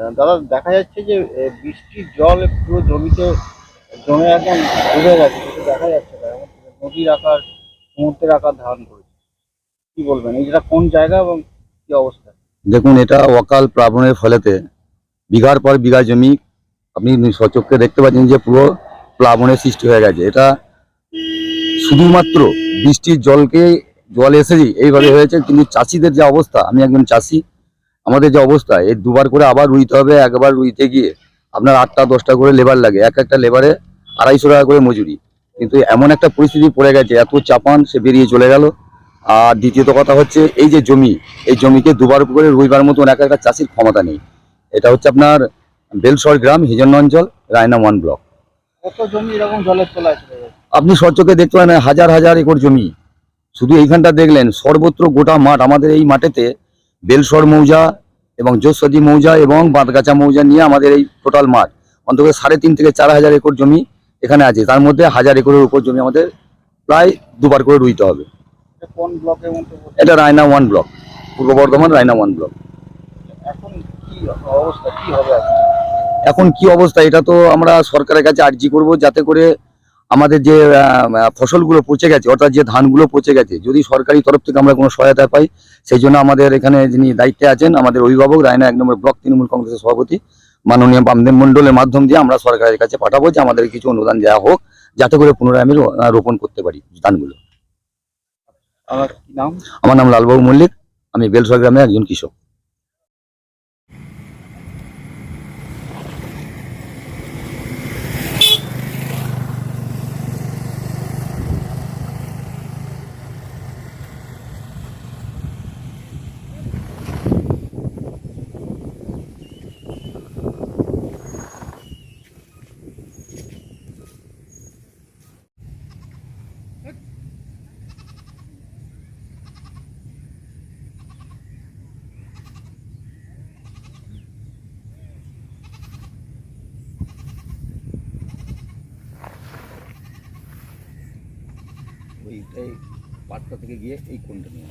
দাদা, দেখা যাচ্ছে যে বৃষ্টির জল পুরো জমিতে জমে একদম ডুবে গেছে দেখা যাচ্ছে না। নদীর আকার, সমুদ্রের আকার ধারণ করেছে। কি বলবেন? এই যেটা কোন জায়গা এবং কি অবস্থা? দেখুন, এটা অকাল প্লাবনের ফলেতে বিঘার পর বিঘা জমি। আপনি সচক্ষে দেখতে পাচ্ছেন যে পুরো প্লাবনের সৃষ্টি হয়ে গেছে। এটা শুধুমাত্র বৃষ্টির জলকে, জল এসেই এইভাবে হয়েছে। কিন্তু চাষিদের যে অবস্থা, আমি একজন চাষি আমাদের যে অবস্থা এই দুবার করে আবার রুইতে হবে একবার রুইতে গিয়ে আপনার আটটা দশটা করে লেবার লাগে। এক একটা লেবারে আড়াইশো টাকা করে মজুরি। কিন্তু এমন একটা পরিস্থিতি পড়ে গেছে এত চাপান সে বেরিয়ে চলে গেল। আর দ্বিতীয়ত কথা হচ্ছে এই যে জমি এই জমিকে দুবার করে রুইবার মতন এক একটা চাষির ক্ষমতা নেই। এটা হচ্ছে আপনার বেলসর গ্রাম হিজন্য অঞ্চল রায়না ওয়ান ব্লক। কত জমি এরকম জলের তলায় চলে গেছে? আপনি সচক্ষে দেখতে পারেন হাজার হাজার একর জমি। শুধু এইখানটা দেখলেন সর্বত্র গোটা মাঠ আমাদের এই মাঠেতে বেলসর মৌজা এবং যশোদী মৌজা এবং বাঁধগাছা মৌজা নিয়ে আমাদের এই টোটাল মাঠ। অন্তত সাড়ে তিন থেকে চার হাজার একর জমি এখানে আছে। তার মধ্যে হাজার একরের উপর জমি আমাদের প্রায় দুবার করে রুইতে হবে। এটা কোন ব্লকের এটা রায়না ওয়ান ব্লক। পূর্ব বর্ধমান রায়না ওয়ান ব্লক। এখন কি অবস্থা কি হবে এখন? এখন কি অবস্থা? এটা তো আমরা সরকারের কাছে আর্জি করব যাতে করে আমাদের যে ফসলগুলো পচে গেছে অর্থাৎ যে ধানগুলো পচে গেছে যদি সরকারি তরফ থেকে আমরা কোনো সহায়তা পাই সেই জন্য আমাদের এখানে যিনি দায়িত্বে আছেন আমাদের অভিভাবক রায়না এক নম্বর ব্লক তৃণমূল কংগ্রেসের সভাপতি মাননীয় বামদেব মন্ডলের মাধ্যম দিয়ে আমরা সরকারের কাছে পাঠাবো যে আমাদের কিছু অনুদান দেওয়া হোক যাতে করে পুনরায় আমি রোপণ করতে পারি ধানগুলো। আমার নাম? আমার নাম লালবাবু মল্লিক আমি বেলসর গ্রামের একজন কৃষক। এই এই পাটটা থেকে গিয়ে এই কোনটা নিয়ে